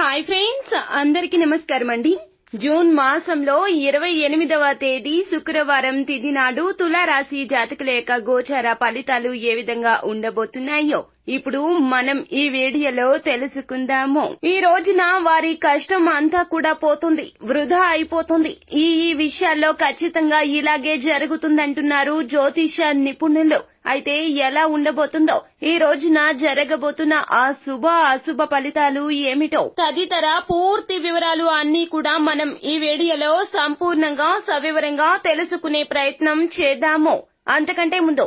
Hi friends అందరికి నమస్కారం అండి. జూన్ మాసంలో ఇరవై ఎనిమిదవ తేదీ శుక్రవారం తిథి నాడు తులారాశి జాతకుల యొక్క గోచార ఫలితాలు ఏ విధంగా ఉండబోతున్నాయో ఇప్పుడు మనం ఈ వీడియోలో తెలుసుకుందాము. ఈ రోజున వారి కష్టం అంతా కూడా పోతుంది. వృధా అయిపోతుంది. ఈ ఈ విషయాల్లో ఖచ్చితంగా ఇలాగే జరుగుతుందంటున్నారు జ్యోతిష నిపుణులు. అయితే ఎలా ఉండబోతుందో ఈ రోజున జరగబోతున్న ఆ శుభ అశుభ ఫలితాలు ఏమిటో తదితర పూర్తి వివరాలు అన్ని కూడా మనం ఈ వీడియోలో సంపూర్ణంగా సవివరంగా తెలుసుకునే ప్రయత్నం చేద్దాము. అంతకంటే ముందు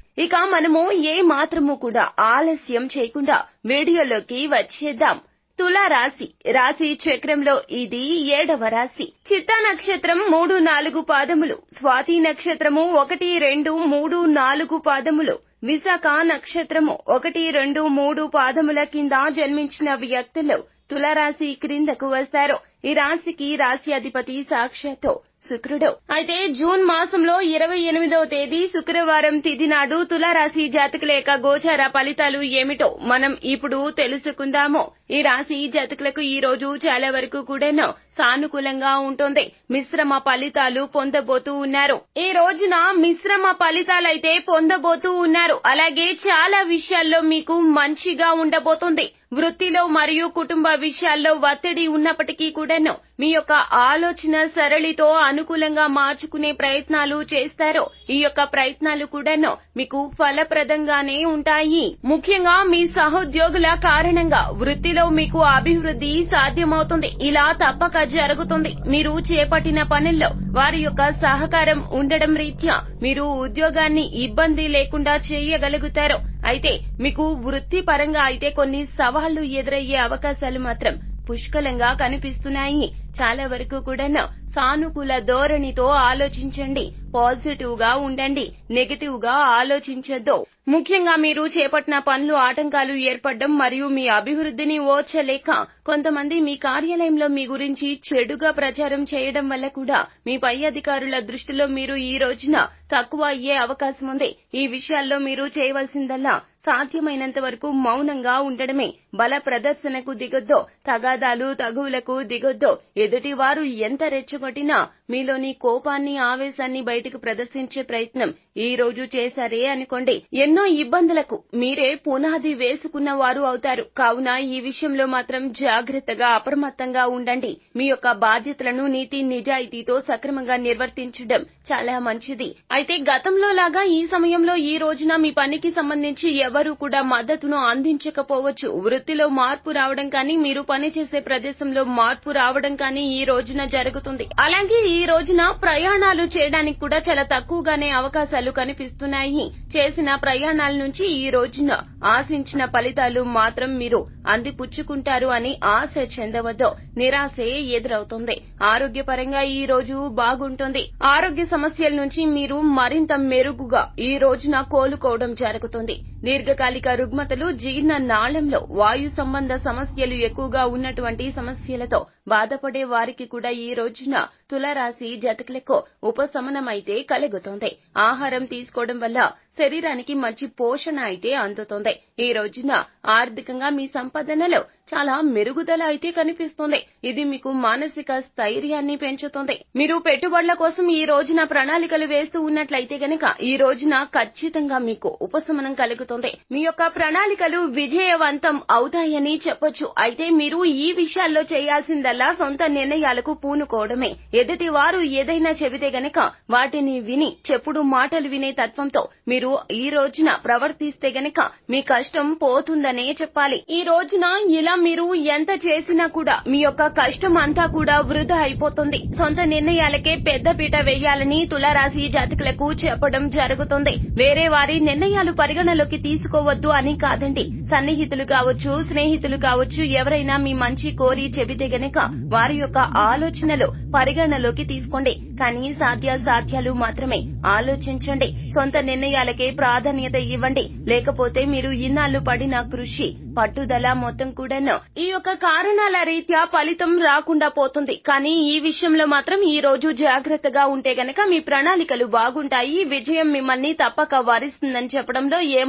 ఇక మనము ఏ మాత్రము కూడా ఆలస్యం చేయకుండా వీడియోలోకి వచ్చేద్దాం. తులా రాశి రాశి చక్రంలో ఇది ఏడవ రాశి. చిత్తా నక్షత్రం మూడు నాలుగు పాదములు. స్వాతి నక్షత్రము ఒకటి రెండు మూడు నాలుగు పాదములు. విశాఖ నక్షత్రము ఒకటి రెండు మూడు పాదముల కింద జన్మించిన వ్యక్తులు. తులారాశి క్రిందకు వస్తారు. ఈ రాశికి రాశి అధిపతి సాక్షాత్తు శుక్రుడు. అయితే జూన్ మాసంలో ఇరవై ఎనిమిదవ తేదీ శుక్రవారం తిథి నాడు తులారాశి జాతకుల యొక్క గోచార ఫలితాలు ఏమిటో మనం ఇప్పుడు తెలుసుకుందాము. ఈ రాశి జాతకులకు ఈ రోజు చాలా వరకు కూడాను సానుకూలంగా ఉంటుంది. మిశ్రమ ఫలితాలు పొందబోతూ ఉన్నారు. ఈ రోజున మిశ్రమ ఫలితాలైతే పొందబోతూ ఉన్నారు. అలాగే చాలా విషయాల్లో మీకు మంచిగా ఉండబోతుంది. వృత్తిలో మరియు కుటుంబ విషయాల్లో ఒత్తిడి ఉన్నప్పటికీ కూడాను మీ యొక్క ఆలోచన సరళితో అనుకూలంగా మార్చుకునే ప్రయత్నాలు చేస్తారో ఈ యొక్క ప్రయత్నాలు కూడాను మీకు ఫలప్రదంగానే ఉంటాయి. ముఖ్యంగా మీ సహోద్యోగుల కారణంగా వృత్తిలో మీకు అభివృద్ధి సాధ్యమవుతుంది. ఇలా తప్పక జరుగుతుంది. మీరు చేపట్టిన పనుల్లో వారి యొక్క సహకారం ఉండడం రీత్యా మీరు ఉద్యోగాన్ని ఇబ్బంది లేకుండా చేయగలుగుతారు. అయితే మీకు వృత్తిపరంగా అయితే కొన్ని సవాళ్ళు ఎదురయ్యే అవకాశాలు మాత్రం పుష్కలంగా కనిపిస్తున్నాయి. చాలా వరకు కూడా సానుకూల ధోరణితో ఆలోచించండి. పాజిటివ్గా ఉండండి నెగటివ్గా ఆలోచించొద్దు. ముఖ్యంగా మీరు చేపట్టిన పనులు ఆటంకాలు ఏర్పడడం మరియు మీ అభివృద్ధిని ఓర్చలేక కొంతమంది మీ కార్యాలయంలో మీ గురించి చెడుగా ప్రచారం చేయడం వల్ల కూడా మీ పై అధికారుల దృష్టిలో మీరు ఈ రోజున తక్కువ అయ్యే అవకాశం ఉంది. ఈ విషయాల్లో మీరు చేయవలసిందల్లా సాధ్యమైనంత వరకు మౌనంగా ఉండడమే. బల ప్రదర్శనకు దిగొద్దు తగాదాలు తగువులకు దిగొద్దో. ఎదుటివారు ఎంత రెచ్చగొట్టినా మీలోని కోపాన్ని ఆవేశాన్ని బయట బయటకు ప్రదర్శించే ప్రయత్నం ఈ రోజు చేశారే అనుకోండి. ఎన్నో ఇబ్బందులకు మీరే పునాది వేసుకున్న వారు అవుతారు. కావున ఈ విషయంలో మాత్రం జాగ్రత్తగా అప్రమత్తంగా ఉండండి. మీ యొక్క బాధ్యతలను నీతి నిజాయితీతో సక్రమంగా నిర్వర్తించడం చాలా మంచిది. అయితే గతంలో లాగా ఈ సమయంలో ఈ రోజున మీ పనికి సంబంధించి ఎవరూ కూడా మద్దతును అందించకపోవచ్చు. వృత్తిలో మార్పు రావడం కానీ మీరు పనిచేసే ప్రదేశంలో మార్పు రావడం కానీ ఈ రోజున జరుగుతుంది. అలాగే ఈ రోజున ప్రయాణాలు చేయడానికి కూడా చాలా తక్కువగానే అవకాశాలు కనిపిస్తున్నాయి. చేసిన ప్రయాణాల నుంచి ఈ రోజున ఆశించిన ఫలితాలు మాత్రం మీరు అందిపుచ్చుకుంటారు అని ఆశ చెందవద్దు. నిరాశే ఎదురవుతుంది. ఆరోగ్యపరంగా ఈ రోజు బాగుంటుంది. ఆరోగ్య సమస్యల నుంచి మీరు మరింత మెరుగుగా ఈ రోజున కోలుకోవడం జరుగుతుంది. దీర్ఘకాలిక రుగ్మతలు జీర్ణ నాళంలో వాయు సంబంధ సమస్యలు ఎక్కువగా ఉన్నటువంటి సమస్యలతో బాధపడే వారికి కూడా ఈ రోజున తులరాశి జతకులకు ఉపశమనమైతే కలుగుతోంది. ఆహారం తీసుకోవడం వల్ల శరీరానికి మంచి పోషణ అయితే అందుతుంది. ఈ రోజున ఆర్థికంగా మీ సంపాదనలో చాలా మెరుగుదల అయితే కనిపిస్తుంది. ఇది మీకు మానసిక స్థైర్యాన్ని పెంచుతుంది. మీరు పెట్టుబడుల కోసం ఈ రోజున ప్రణాళికలు వేస్తూ ఉన్నట్లయితే గనక ఈ రోజున ఖచ్చితంగా మీకు ఉపశమనం కలుగుతుంది. మీ యొక్క ప్రణాళికలు విజయవంతం అవుతాయని చెప్పొచ్చు. అయితే మీరు ఈ విషయాల్లో చేయాల్సిందల్లా సొంత నిర్ణయాలకు పూనుకోవడమే. ఎదుటి వారు ఏదైనా చెబితే గనక వాటిని విని చెప్పుడు మాటలు వినే తత్వంతో మీరు ఈ రోజున ప్రవర్తిస్తే గనక మీ కష్టం పోతుందనే చెప్పాలి. ఈ రోజున ఇలా మీరు ఎంత చేసినా కూడా మీ యొక్క కష్టం అంతా కూడా వృధా అయిపోతుంది. సొంత నిర్ణయాలకే పెద్ద పీట వేయాలని తులారాశి జాతకులకు చెప్పడం జరుగుతుంది. వేరే వారి నిర్ణయాలు పరిగణలోకి తీసుకోవద్దు అని కాదండి. సన్నిహితులు కావచ్చు స్నేహితులు కావచ్చు ఎవరైనా మీ మంచి కోరి చెబితే గనక వారి యొక్క ఆలోచనలు పరిగణలోకి తీసుకోండి. కానీ సాధ్యాసాధ్యాలు మాత్రమే. ఆలోచించండి. సొంత నిర్ణయాలకే ప్రాధాన్యత ఇవ్వండి. లేకపోతే మీరు ఇన్నాళ్ళు పడిన కృషి పట్టుదల మొత్తం కూడాను ఈ యొక్క కారణాల రీత్యా ఫలితం రాకుండా పోతుంది. కానీ ఈ విషయంలో మాత్రం ఈ రోజు జాగ్రత్తగా ఉంటే గనక మీ ప్రణాళికలు బాగుంటాయి. విజయం మిమ్మల్ని తప్పక వరిస్తుందని చెప్పడంలో ఏ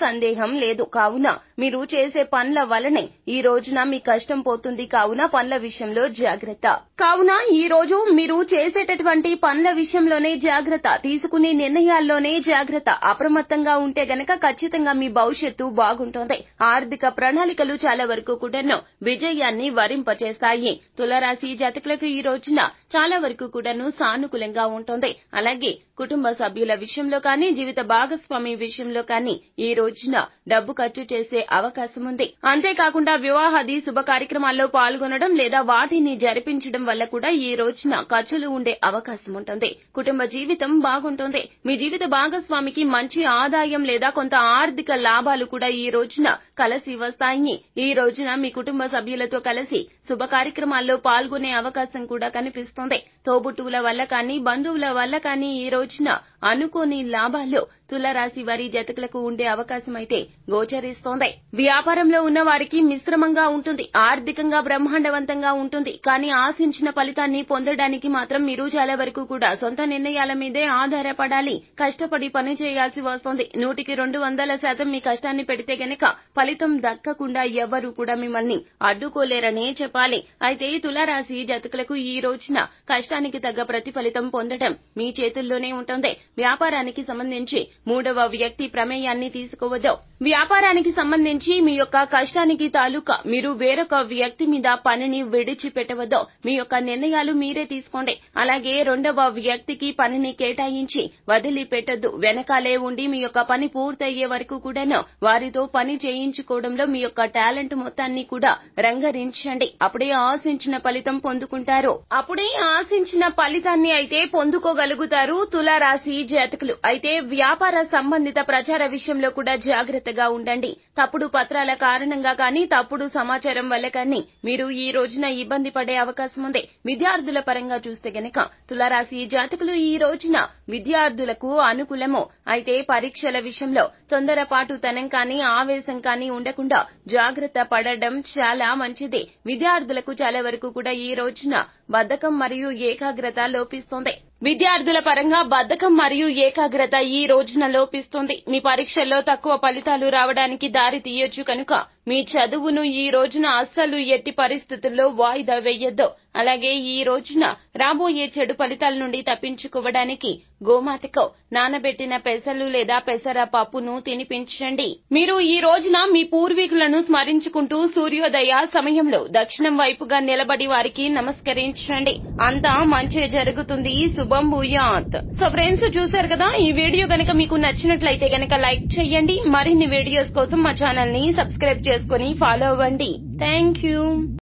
సందేహం లేదు. కావున మీరు చేసే పనుల వలనే ఈ రోజున మీ కష్టం పోతుంది. కావున పనుల విషయంలో జాగ్రత్త. కావున ఈ ఈ రోజు మీరు చేసేటటువంటి పనుల విషయంలోనే జాగ్రత్త తీసుకునే నిర్ణయాల్లోనే జాగ్రత్త. అప్రమత్తంగా ఉంటే గనక ఖచ్చితంగా మీ భవిష్యత్తు బాగుంటుంది. ఆర్థిక ప్రణాళికలు చాలా వరకు కూడాను విజయాన్ని వరింపచేస్తాయి. తులరాశి జాతకులకు ఈ రోజున చాలా వరకు కూడాను సానుకూలంగా ఉంటుంది. అలాగే కుటుంబ సభ్యుల విషయంలో కానీ జీవిత భాగస్వామి విషయంలో కానీ ఈ రోజున డబ్బు ఖర్చు చేసే అవకాశం ఉంది. అంతేకాకుండా వివాహాది శుభ కార్యక్రమాల్లో పాల్గొనడం లేదా వాటిని జరిపించడం వల్ల కూడా ఈ రోజున ఖర్చులు ఉండే అవకాశం ఉంటుంది. కుటుంబ జీవితం బాగుంటుంది. మీ జీవిత భాగస్వామికి మంచి ఆదాయం లేదా కొంత ఆర్థిక లాభాలు కూడా ఈ రోజున కలిసి వస్తాయి. ఈ రోజున మీ కుటుంబ సభ్యులతో కలిసి శుభ కార్యక్రమాల్లో పాల్గొనే అవకాశం కూడా కనిపిస్తుంది. తోబుట్టువుల వల్ల కానీ బంధువుల వల్ల కానీ ఈ రోజున అనుకోని లాభాల్లో తులరాశి వారి జతకులకు ఉండే అవకాశం అయితే గోచరిస్తోంది. వ్యాపారంలో ఉన్న వారికి మిశ్రమంగా ఉంటుంది. ఆర్థికంగా బ్రహ్మాండవంతంగా ఉంటుంది. కానీ ఆశించిన ఫలితాన్ని పొందడానికి మాత్రం మీరు చాలా వరకు కూడా సొంత నిర్ణయాల మీదే ఆధారపడాలి. కష్టపడి పని చేయాల్సి వస్తుంది. నూటికి రెండు వందల శాతం మీ కష్టాన్ని పెడితే గనక ఫలితం దక్కకుండా ఎవ్వరూ కూడా మిమ్మల్ని అడ్డుకోలేరనే చెప్పాలి. అయితే తులారాశి జతకులకు ఈ రోజున కష్టానికి తగ్గ ప్రతిఫలితం పొందడం మీ చేతుల్లోనే ఉంటుంది. వ్యాపారానికి సంబంధించి మూడవ వ్యక్తి ప్రమేయాన్ని తీసుకోవద్దు. వ్యాపారానికి సంబంధించి మీ యొక్క కష్టానికి తాలూకా మీరు వేరొక వ్యక్తి మీద పనిని విడిచిపెట్టవద్దో. మీ యొక్క నిర్ణయాలు మీరే తీసుకోండి. అలాగే రెండవ వ్యక్తికి పనిని కేటాయించి వదిలిపెట్టద్దు. వెనకాలే ఉండి మీ యొక్క పని పూర్తయ్యే వరకు కూడాను వారితో పని చేయించుకోవడంలో మీ యొక్క టాలెంట్ మొత్తాన్ని కూడా రంగరించండి. అప్పుడే ఆశించిన ఫలితం పొందుకుంటారు. అప్పుడే ఆశించిన ఫలితాన్ని అయితే పొందుకోగలుగుతారు తులారాశి జాతకులు. అయితే వ్యాపార సంబంధిత ప్రచార విషయంలో కూడా జాగ్రత్త జాగ్రత్తగా ఉండండి. తప్పుడు పత్రాల కారణంగా కానీ తప్పుడు సమాచారం వల్ల కానీ మీరు ఈ రోజున ఇబ్బంది పడే అవకాశం ఉంది. విద్యార్థుల పరంగా చూస్తే గనక తులారాశి జాతకులు ఈ రోజున విద్యార్థులకు అనుకూలము. అయితే పరీక్షల విషయంలో తొందరపాటుతనం కానీ ఆవేశం కానీ ఉండకుండా జాగ్రత్త పడడం చాలా మంచిది. విద్యార్థులకు చాలా వరకు కూడా ఈ రోజున బద్ధకం మరియు ఏకాగ్రత లోపిస్తోంది. విద్యార్థుల పరంగా బద్ధకం మరియు ఏకాగ్రత ఈ రోజున లోపిస్తుంది. మీ పరీక్షల్లో తక్కువ ఫలితాలు రావడానికి దారి తీయొచ్చు కనుక మీ చదువును ఈ రోజున అస్సలు ఎట్టి పరిస్థితుల్లో వాయిదా వేయొద్దు. అలాగే ఈ రోజున రాబోయే చెడు ఫలితాల నుండి తప్పించుకోవడానికి గోమాతకు నానబెట్టిన పెసలు లేదా పెసర పప్పును తినిపించండి. మీరు ఈ రోజున మీ పూర్వీకులను స్మరించుకుంటూ సూర్యోదయ సమయంలో దక్షిణం వైపుగా నిలబడి వారికి నమస్కరించండి. అంతా మంచి జరుగుతుంది. శుభం భూయాత్. సో ఫ్రెండ్స్ చూసారు కదా ఈ వీడియో గనక మీకు నచ్చినట్లయితే గనక లైక్ చేయండి. మరిన్ని వీడియోస్ కోసం మా ఛానల్ని సబ్స్క్రైబ్ చేసుకుని ఫాలో అవ్వండి. Thank you